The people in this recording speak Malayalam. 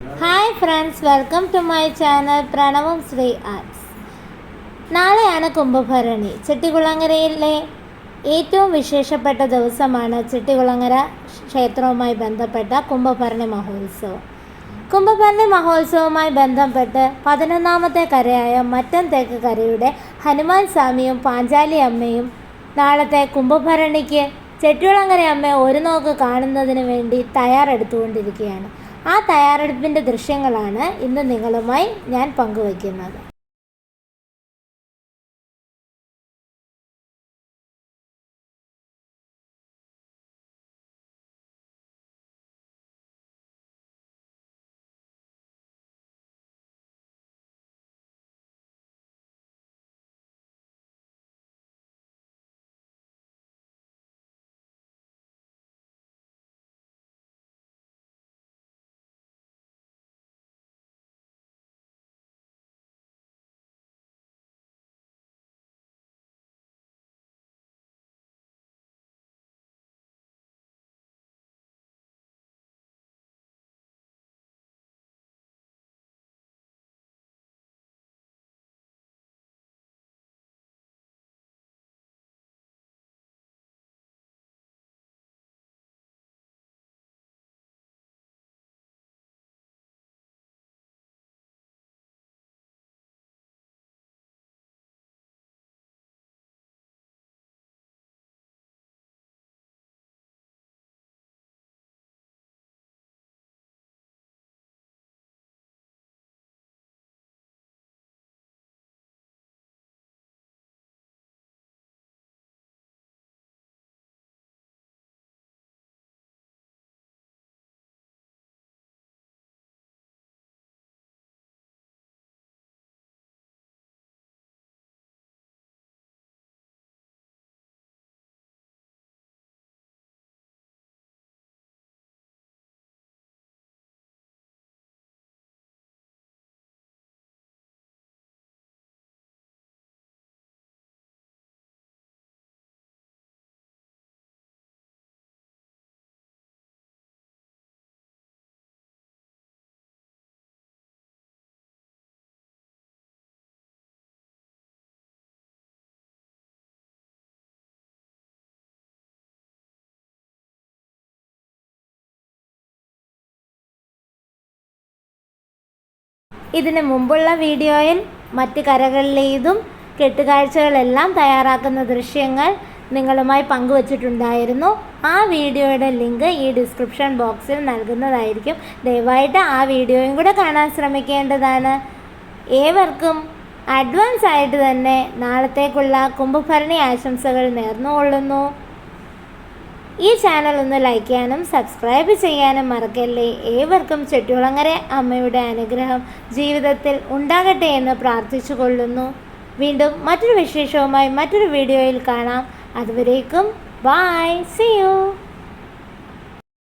Hi friends welcome to my channel Pranavam Sree arts നാളെയാണ് കുംഭഭരണി. ചെട്ടികുളങ്ങരയിലെ ഏറ്റവും വിശേഷപ്പെട്ട ദിവസമാണ് ചെട്ടികുളങ്ങര ക്ഷേത്രവുമായി ബന്ധപ്പെട്ട കുംഭഭരണി മഹോത്സവം. കുംഭഭരണി മഹോത്സവവുമായി ബന്ധപ്പെട്ട് പതിനൊന്നാമത്തെ കരയായ മറ്റം തേക്ക് കരയുടെ ഹനുമാൻ സ്വാമിയും പാഞ്ചാലി അമ്മയും നാളത്തെ കുംഭഭരണിക്ക് ചെട്ടികുളങ്ങര അമ്മയെ ഒരു നോക്ക് കാണുന്നതിന് വേണ്ടി തയ്യാറെടുത്തുകൊണ്ടിരിക്കുകയാണ്. ആ തയ്യാറെടുപ്പിന്റെ ദൃശ്യങ്ങളാണ് ഇന്ന് നിങ്ങളുമായി ഞാൻ പങ്കുവയ്ക്കുന്നത്. ഇതിന് മുമ്പുള്ള വീഡിയോയിൽ മറ്റ് കരകളിലേതും കെട്ടുകാഴ്ചകളെല്ലാം തയ്യാറാക്കുന്ന ദൃശ്യങ്ങൾ നിങ്ങളുമായി പങ്കുവച്ചിട്ടുണ്ടായിരുന്നു. ആ വീഡിയോയുടെ ലിങ്ക് ഈ ഡിസ്ക്രിപ്ഷൻ ബോക്സിൽ നൽകുന്നതായിരിക്കും. ദയവായിട്ട് ആ വീഡിയോയും കൂടെ കാണാൻ ശ്രമിക്കേണ്ടതാണ്. ഏവർക്കും അഡ്വാൻസ് ആയിട്ട് തന്നെ നാളത്തേക്കുള്ള കുംഭഭരണി ആശംസകൾ നേർന്നുകൊള്ളുന്നു. ഈ ചാനൽ ഒന്ന് ലൈക്ക് ചെയ്യാനും സബ്സ്ക്രൈബ് ചെയ്യാനും മറക്കല്ലേ. ഏവർക്കും ചെട്ടിയുളങ്ങര അമ്മയുടെ അനുഗ്രഹം ജീവിതത്തിൽ ഉണ്ടാകട്ടെ എന്ന് പ്രാർത്ഥിച്ചു കൊള്ളുന്നു വീണ്ടും മറ്റൊരു വിശേഷവുമായി മറ്റൊരു വീഡിയോയിൽ കാണാം. അതുവരേക്കും ബായ് സി യു